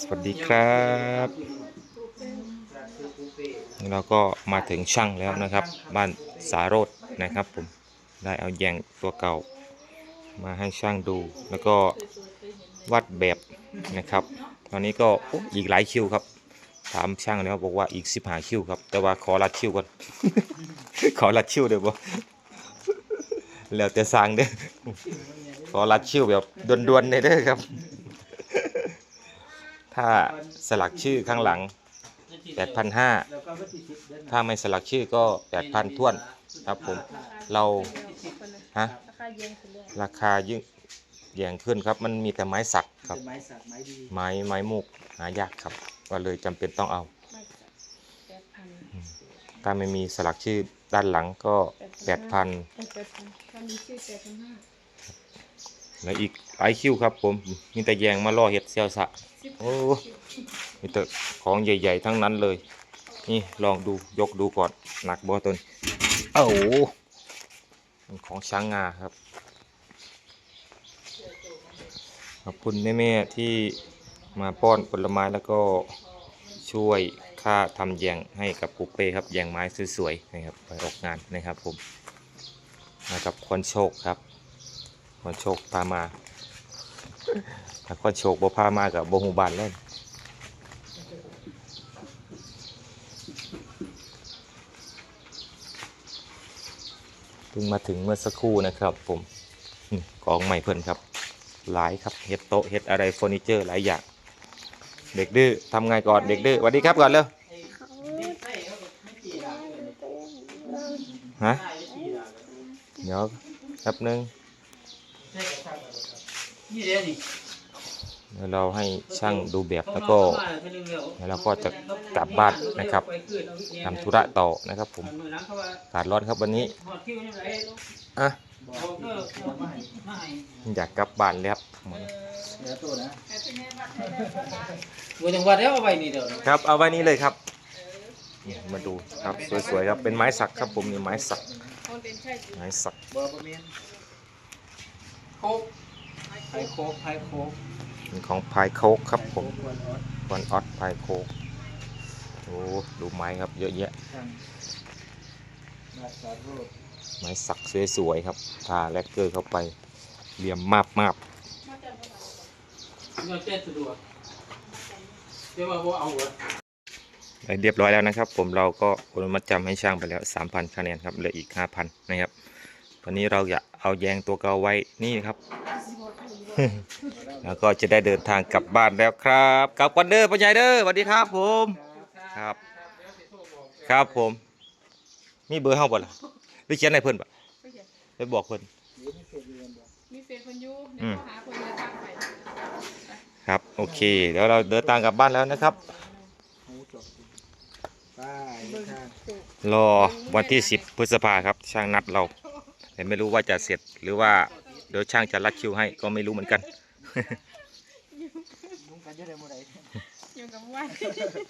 สวัสดีครับเราก็มาถึงช่างแล้วนะครับ บ้านสาโรดนะครับผมได้เอาแยงตัวเก่า มาให้ช่างดู แล้วก็วัดแบบนะครับ ตอนนี้ก็อีกหลายคิวครับ ถามช่างแล้วบอกว่าอีกสิบหาคิวครับ แต่ว่าขอรัดคิวก่อน ขอรัดคิวเดี๋ยวบ่แล้วแต่สร้างเด้อขอรัดคิวแบบด่วนๆเลยเด้อครับ ถ้าสลักชื่อข้างหลัง 8,500 ถ้าไม่สลักชื่อก็ 8,000ท้วนครับผม เราฮะราคาเย็นขึ้นเลยราคายิ่งแย่งขึ้นครับ มันมีแต่ไม้สักครับเป็นไม้สักไม้ดีไม้ไม้มุกหายากครับ ก็เลยจำเป็นต้องเอาไม่แปดพันถ้าไม่มีสลักชื่อด้านหลังก็ 8,000แปดพันถ้ามีชื่อแปดพันห้า แล้วอีกหลายคิวครับผม มีแต่แยงมาล่อเห็ดเซียวสะ โอ้ มีแต่ของใหญ่ ๆ ทั้งนั้นเลย นี่ลองดูยกดูก่อน หนักบ่ต้นเอ้ามันของช้างงาครับ ขอบคุณแม่ๆที่มาป้อนผลไม้แล้วก็ช่วยค่าทำแยงให้กับปุเป้ครับแยงไม้สวยๆนะครับไปออกงานนะครับผมมากับคนโชคครับ คนโชคพามาถ้าคนโชคบ่พามากับบ่หูบานเล่นเพิ่งมาถึงเมื่อสักครู่นะครับผมกองใหม่เพิ่นครับ หลายครับเฮ็ดโต๊ะเฮ็ดอะไรเฟอร์นิเจอร์หลายอย่างเด็กดื้อทำไงก่อนเด็กดื้อสวัสดีครับก่อนเร็วฮะเดี๋ยวแป๊บนึง นี่เดี๋ยวนี่เดี๋ยวเราให้ช่างดูแบบแล้วก็เดี๋ยวเราก็จะกลับบ้านนะครับทำธุระต่อนะครับ ผมอากาศร้อนครับวันนี้อะบอกเออไม่ไม่อยากกลับบ้านแล้วเดี๋ยวตัวนะวัจังหวัดแล้วเอาไว้นี่เดี๋ยวครับเอาไว้นี้เลยครับนี่มาดูครับสวยๆครับเป็นไม้สักครับผมนี่ไม้สักคนเป็นใช่จริงไม้สัก บอประเมียน โคกไผ่โคกไผ่โคกเป็นของพายโคกครับผมควรออดวันออสพายโคกโอ้ดูไม้ครับเยอะแยะช่างมาสาโรดไม้สักสวยๆครับทาแลกเกอร์เข้าไปเหลี่ยมมาบมาบเงินเต้นสะดวกเดี๋ยวว่าบ่เอาหัวๆเรียบร้อยแล้วนะครับ ผมเราก็โอนมาจำให้ช่างไปแล้ว 3,000คะแนนครับเหลืออีก 5,000 นะครับ วันนี้เราจะเอาแยงตัวเก่าไว้นี่ครับ แล้วก็จะได้เดินทางกลับบ้านแล้วครับกลับกันเด้อพ่อใหญ่เด้อสวัสดีครับผมครับ ครับผมมีเบอร์เฮาบ่ล่ะหรือเขียนให้เพิ่นบ่ไปบอกเพิ่นเดี๋ยวนี่เสร็จเรียนบ่มีเฟซคนอยูเดี๋ยวเขาหาคนจะตามไปครับโอเคเดี๋ยวเราเดินทางกลับบ้านแล้วนะครับหูจบไป้ายช่างรอวันที่ 10 พฤษภาครับ ช่างนัดเรา แต่ไม่รู้ว่าจะเสร็จหรือว่าเดี๋ยวช่างจะรัดคิวให้ก็ไม่รู้เหมือนกันลุงกันเยอะเลยหมดเลยอยู่กับว่า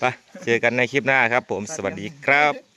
ไปเจอกันในคลิปหน้าครับ ผมสวัสดีครับ